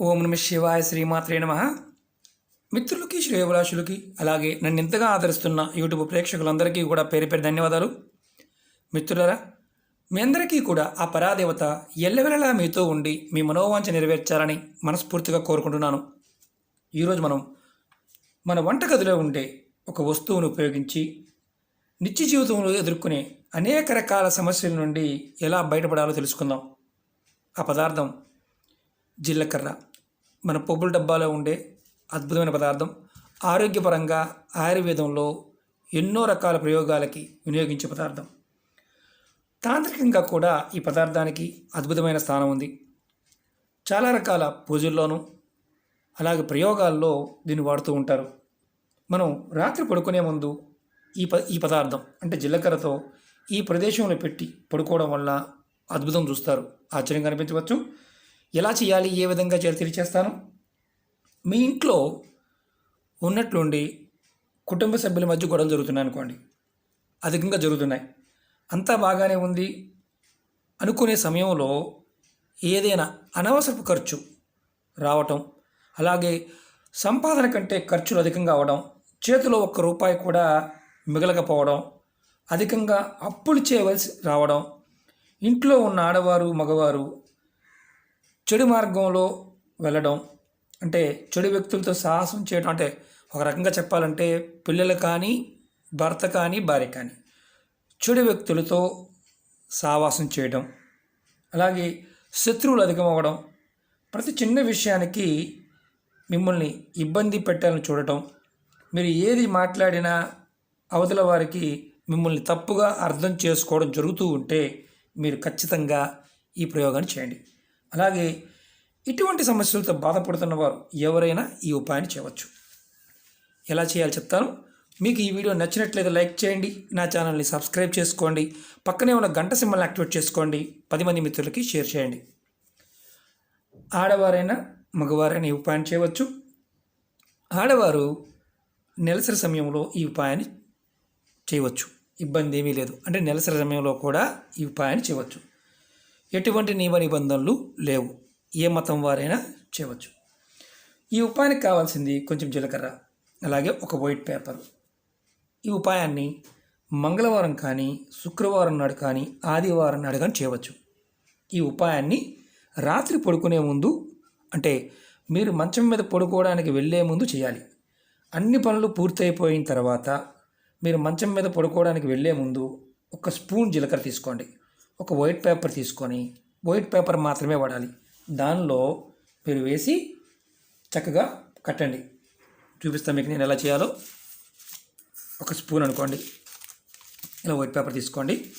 ఓం నమ శివాయ శ్రీమాత్రే నమ. మిత్రులకి శ్రేయభిలాషులకి అలాగే నన్ను ఇంతగా ఆదరిస్తున్న యూట్యూబ్ ప్రేక్షకులందరికీ కూడా పేరు పేరు ధన్యవాదాలు. మిత్రులరా మీ అందరికీ కూడా ఆ పరాదేవత ఎల్లవెల్లలా మీతో ఉండి మీ మనోవాంఛ నెరవేర్చాలని మనస్ఫూర్తిగా కోరుకుంటున్నాను. ఈరోజు మనం మన వంటగదిలో ఉండే ఒక వస్తువును ఉపయోగించి నిత్య జీవితంలో ఎదుర్కొనే అనేక రకాల సమస్యల నుండి ఎలా బయటపడాలో తెలుసుకుందాం. ఆ పదార్థం జీలకర్ర మన పప్పుల డబ్బాలో ఉండే అద్భుతమైన పదార్థం ఆరోగ్యపరంగా ఆయుర్వేదంలో ఎన్నో రకాల ప్రయోగాలకి వినియోగించే పదార్థం. తాంత్రికంగా కూడా ఈ పదార్థానికి అద్భుతమైన స్థానం ఉంది. చాలా రకాల పూజల్లోనూ అలాగే ప్రయోగాల్లో దీన్ని వాడుతూ ఉంటారు. మనం రాత్రి పడుకునే ముందు ఈ ప ఈ పదార్థం అంటే జీలకర్రతో ఈ ప్రదేశంలో పెట్టి పడుకోవడం వల్ల అద్భుతం చూస్తారు. ఆశ్చర్యంగా అనిపించవచ్చు ఎలా చేయాలి? ఏ విధంగా చేయాలి? తెలియచేస్తాను. మీ ఇంట్లో ఉన్నట్లుండి కుటుంబ సభ్యుల మధ్య గొడవలు జరుగుతున్నాయి అనుకోండి. అధికంగా జరుగుతున్నాయి. అంతా బాగానే ఉంది. అనుకునే సమయంలో ఏదైనా అనవసరపు ఖర్చు రావటం అలాగే సంపాదన కంటే ఖర్చులు అధికంగా అవడం చేతిలో ఒక్క రూపాయి కూడా మిగలకపోవడం అధికంగా అప్పులు చేయవలసి రావడం ఇంట్లో ఉన్న ఆడవారు మగవారు చెడు మార్గంలో వెళ్ళడం అంటే చెడు వ్యక్తులతో సాహసం చేయడం అంటే ఒక రకంగా చెప్పాలంటే పిల్లలు కానీ భర్త కానీ భార్య కానీ చెడు వ్యక్తులతో సావాసం చేయడం. అలాగే శత్రువులు అధికమవ్వడం. ప్రతి చిన్న విషయానికి మిమ్మల్ని ఇబ్బంది పెట్టాలని చూడటం. మీరు ఏది మాట్లాడినా అవతల వారికి మిమ్మల్ని తప్పుగా అర్థం చేసుకోవడం జరుగుతూ ఉంటే మీరు ఖచ్చితంగా ఈ ప్రయోగాన్ని చేయండి. అలాగే ఇటువంటి సమస్యలతో బాధపడుతున్న వారు ఎవరైనా ఈ ఉపాయాన్ని చేయవచ్చు. ఎలా చేయాలో చెప్తాను. మీకు ఈ వీడియో నచ్చినట్లయితే లైక్ చేయండి. నా ఛానల్ని సబ్స్క్రైబ్ చేసుకోండి. పక్కనే ఉన్న గంట సింబల్ని యాక్టివేట్ చేసుకోండి. పది మంది మిత్రులకి షేర్ చేయండి. ఆడవారైనా మగవారైనా ఈ ఉపాయం చేయవచ్చు. ఆడవారు నెలసరి సమయంలో ఈ ఉపాయాన్ని చేయవచ్చు. ఇబ్బంది ఏమీ లేదు. అంటే నెలసరి సమయంలో కూడా ఈ ఉపాయాన్ని చేయవచ్చు. ఎటువంటి నియమ నిబంధనలు లేవు. ఏ మతం వారైనా చేయవచ్చు. ఈ ఉపాయానికి కావాల్సింది కొంచెం జీలకర్ర అలాగే ఒక వైట్ పేపర్. ఈ ఉపాయాన్ని మంగళవారం కానీ శుక్రవారం నాడు కానీ ఆదివారం నాడు కానీ చేయవచ్చు. ఈ ఉపాయాన్ని రాత్రి పడుకునే ముందు అంటే మీరు మంచం మీద పడుకోవడానికి వెళ్ళే ముందు చేయాలి. అన్ని పనులు పూర్తయిపోయిన తర్వాత మీరు మంచం మీద పడుకోవడానికి వెళ్ళే ముందు ఒక స్పూన్ జీలకర్ర తీసుకోండి. ఒక వైట్ పేపర్ తీసుకొని వైట్ పేపర్ మాత్రమే వాడాలి. దానిలో మీరు వేసి చక్కగా కట్టండి. చూపిస్తాను మీకు నేను ఎలా చేయాలో. ఒక స్పూన్ అనుకోండి. ఇలా వైట్ పేపర్ తీసుకోండి.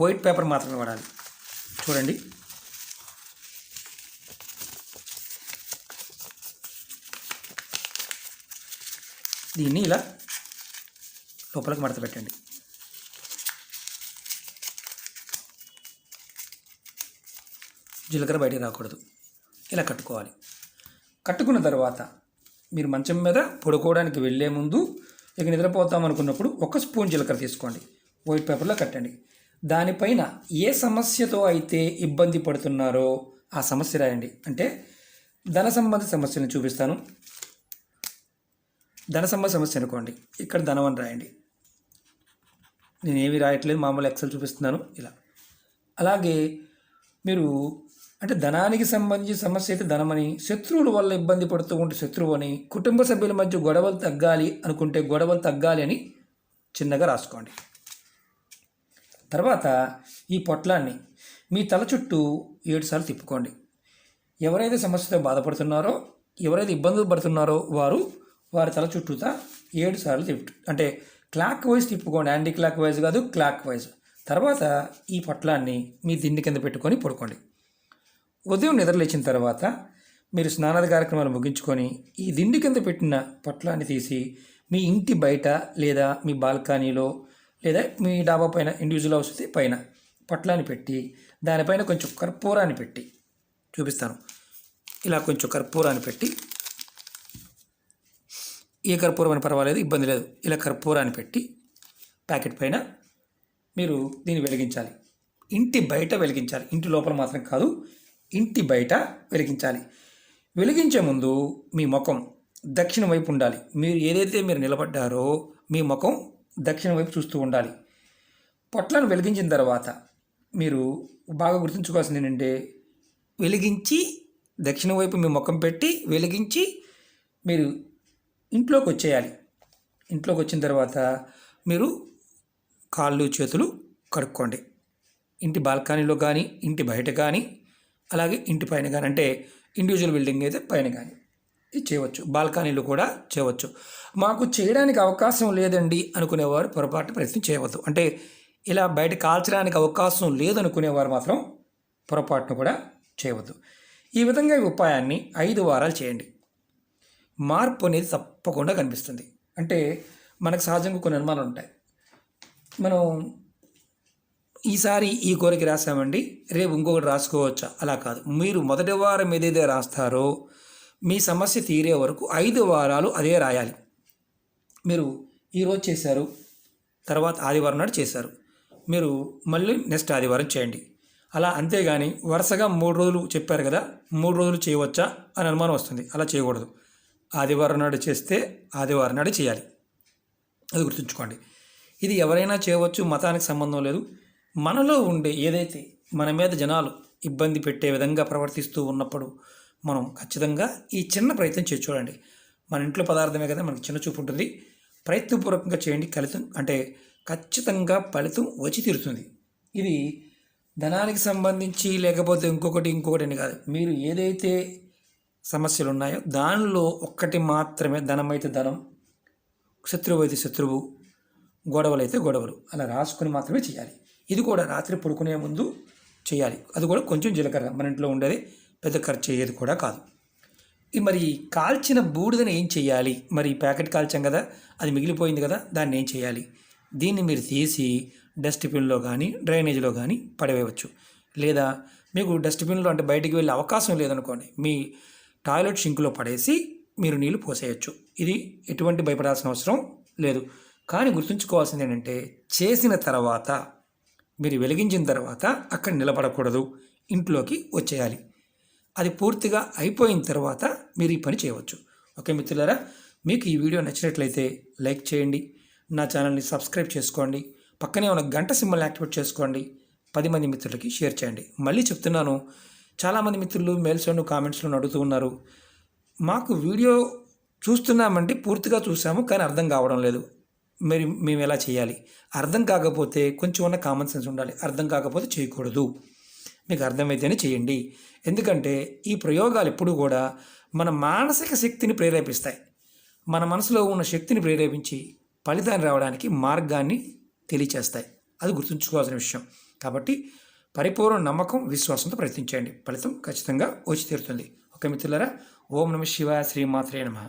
వైట్ పేపర్ మాత్రమే వాడాలి. చూడండి. దీన్ని ఇలా లోపలికి మడత పెట్టండి. జీలకర్ర బయటికి రాకూడదు. ఇలా కట్టుకోవాలి. కట్టుకున్న తర్వాత మీరు మంచం మీద పడుకోవడానికి వెళ్ళే ముందు ఇక నిద్రపోతాం అనుకున్నప్పుడు ఒక స్పూన్ జీలకర్ర తీసుకోండి. వైట్ పేపర్లో కట్టండి. దానిపైన ఏ సమస్యతో అయితే ఇబ్బంది పడుతున్నారో ఆ సమస్య రాయండి. అంటే ధన సంబంధ సమస్యను చూపిస్తాను. ధన సంబంధ సమస్య అనుకోండి. ఇక్కడ ధనం అని రాయండి. నేను రాయట్లేదు మామూలు ఎక్సెల్ చూపిస్తున్నాను. ఇలా. అలాగే మీరు అంటే ధనానికి సంబంధించి సమస్య అయితే ధనమని శత్రువుల వల్ల ఇబ్బంది పడుతూ ఉంటే శత్రువు అని కుటుంబ సభ్యుల మధ్య గొడవలు తగ్గాలి అనుకుంటే గొడవలు తగ్గాలి అని చిన్నగా రాసుకోండి. తర్వాత ఈ పొట్లాన్ని మీ తల చుట్టూ ఏడుసార్లు తిప్పుకోండి. ఎవరైతే సమస్యతో బాధపడుతున్నారో ఎవరైతే ఇబ్బందులు పడుతున్నారో వారు వారి తల చుట్టూతా ఏడు సార్లు తిప్పు అంటే క్లాక్ వైజ్ తిప్పుకోండి. యాంటీ క్లాక్ వైజ్ కాదు క్లాక్ వైజ్. తర్వాత ఈ పొట్లాన్ని మీ దిండి కింద పెట్టుకొని పడుకోండి. ఉదయం నిద్రలేచిన తర్వాత మీరు స్నానాది కార్యక్రమాలు ముగించుకొని ఈ దిండి కింద పెట్టిన పొట్లాన్ని తీసి మీ ఇంటి బయట లేదా మీ బాల్కనీలో లేదా మీ డాబా పైన ఇండివిజువల్ హౌస్ అయితే పైన పొట్లాన్ని పెట్టి దానిపైన కొంచెం కర్పూరాన్ని పెట్టి చూపిస్తాను. ఇలా కొంచెం కర్పూరాన్ని పెట్టి ఏ కర్పూరం అని పర్వాలేదు ఇబ్బంది లేదు. ఇలా కర్పూరాన్ని పెట్టి ప్యాకెట్ పైన మీరు దీన్ని వెలిగించాలి. ఇంటి బయట వెలిగించాలి. ఇంటి లోపల మాత్రం కాదు ఇంటి బయట వెలిగించాలి. వెలిగించే ముందు మీ ముఖం దక్షిణ వైపు ఉండాలి. మీరు ఏదైతే మీరు నిలబడ్డారో మీ ముఖం దక్షిణ వైపు చూస్తూ ఉండాలి. పొట్లను వెలిగించిన తర్వాత మీరు బాగా గుర్తుంచుకోవాల్సింది ఏంటంటే వెలిగించి దక్షిణ వైపు మీ ముఖం పెట్టి వెలిగించి మీరు ఇంట్లోకి వచ్చేయాలి. ఇంట్లోకి వచ్చిన తర్వాత మీరు కాళ్ళు చేతులు కడుక్కోండి. ఇంటి బాల్కనీలో కానీ ఇంటి బయట కానీ అలాగే ఇంటి పైన కానీ అంటే ఇండివిజువల్ బిల్డింగ్ అయితే పైన కానీ చేయవచ్చు. బాల్కనీలు కూడా చేయవచ్చు. మాకు చేయడానికి అవకాశం లేదండి అనుకునేవారు పొరపాటు ప్రయత్నం చేయవద్దు. అంటే ఇలా బయట కాల్చడానికి అవకాశం లేదనుకునేవారు మాత్రం పొరపాటును కూడా చేయవద్దు. ఈ విధంగా ఈ ఉపాయాన్ని ఐదు వారాలు చేయండి. మార్పు అనేది తప్పకుండా కనిపిస్తుంది. అంటే మనకు సహజంగా కొన్ని అనుమానాలు ఉంటాయి. మనం ఈసారి ఈ కోరిక రాసామండి రేపు ఇంకొకటి రాసుకోవచ్చా? అలా కాదు. మీరు మొదటి వారం ఏదైతే రాస్తారో మీ సమస్య తీరే వరకు ఐదు వారాలు అదే రాయాలి. మీరు ఈరోజు చేశారు తర్వాత ఆదివారం నాడు చేశారు. మీరు మళ్ళీ నెక్స్ట్ ఆదివారం చేయండి. అలా అంతేగాని వరుసగా మూడు రోజులు చెప్పారు కదా మూడు రోజులు చేయవచ్చా అని అనుమానం వస్తుంది. అలా చేయకూడదు. ఆదివారం నాడు చేస్తే ఆదివారం నాడు చేయాలి. అది గుర్తుంచుకోండి. ఇది ఎవరైనా చేయవచ్చు మతానికి సంబంధం లేదు. మనలో ఉండే ఏదైతే మన మీద జనాలు ఇబ్బంది పెట్టే విధంగా ప్రవర్తిస్తూ ఉన్నప్పుడు మనం ఖచ్చితంగా ఈ చిన్న ప్రయత్నం చేసి చూడండి. మన ఇంట్లో పదార్థమే కదా మనకి చిన్న చూపు ఉంటుంది. ప్రయత్నపూర్వకంగా చేయండి. ఫలితం అంటే ఖచ్చితంగా ఫలితం వచ్చి తీరుతుంది. ఇది ధనానికి సంబంధించి లేకపోతే ఇంకొకటి ఇంకొకటి అని కాదు. మీరు ఏదైతే సమస్యలు ఉన్నాయో దానిలో ఒక్కటి మాత్రమే ధనమైతే ధనం శత్రువు అయితే శత్రువు గొడవలు అయితే గొడవలు. అలా రాసుకొని మాత్రమే చేయాలి. ఇది కూడా రాత్రి పడుకునే ముందు చేయాలి. అది కూడా కొంచెం జీలకర్ర మన ఇంట్లో ఉండేది పెద్ద ఖర్చు అయ్యేది కూడా కాదు. మరి కాల్చిన బూడిదని ఏం చేయాలి? మరి ప్యాకెట్ కాల్చాం కదా అది మిగిలిపోయింది కదా దాన్ని ఏం చేయాలి? దీన్ని మీరు తీసి డస్ట్బిన్లో కానీ డ్రైనేజీలో కానీ పడవేయవచ్చు. లేదా మీకు డస్ట్బిన్లో అంటే బయటికి వెళ్ళే అవకాశం లేదనుకోండి మీ టాయిలెట్ షింక్లో పడేసి మీరు నీళ్ళు పోసేయచ్చు. ఇది ఎటువంటి భయపడాల్సిన అవసరం లేదు. కానీ గుర్తుంచుకోవాల్సింది ఏంటంటే చేసిన తర్వాత మీరు వెలిగించిన తర్వాత అక్కడ నిలబడకూడదు. ఇంట్లోకి వచ్చేయాలి. అది పూర్తిగా అయిపోయిన తర్వాత మీరు ఈ పని చేయవచ్చు. ఓకే మిత్రులారా మీకు ఈ వీడియో నచ్చినట్లయితే లైక్ చేయండి. నా ఛానల్ని సబ్స్క్రైబ్ చేసుకోండి. పక్కనే ఉన్న గంట సింబల్ యాక్టివేట్ చేసుకోండి. పది మంది మిత్రులకి షేర్ చేయండి. మళ్ళీ చెప్తున్నాను చాలామంది మిత్రులు మెయిల్స్లోను కామెంట్స్లో అడుగుతూ ఉన్నారు. మాకు వీడియో చూస్తున్నామంటే పూర్తిగా చూసాము కానీ అర్థం కావడం లేదు. మరి మేము ఎలా చేయాలి? అర్థం కాకపోతే కొంచెం ఉన్న కామన్ సెన్స్ ఉండాలి. అర్థం కాకపోతే చేయకూడదు. మీకు అర్థమైతేనే చేయండి. ఎందుకంటే ఈ ప్రయోగాలు ఎప్పుడు కూడా మన మానసిక శక్తిని ప్రేరేపిస్తాయి. మన మనసులో ఉన్న శక్తిని ప్రేరేపించి ఫలితాన్ని రావడానికి మార్గాన్ని తెలియచేస్తాయి. అది గుర్తుంచుకోవాల్సిన విషయం. కాబట్టి పరిపూర్ణ నమ్మకం విశ్వాసంతో ప్రయత్నించండి. ఫలితం ఖచ్చితంగా వచ్చి తీరుతుంది. ఓకే మిత్రులారా ఓం నమ శివాయ శ్రీమాత్రే నమ.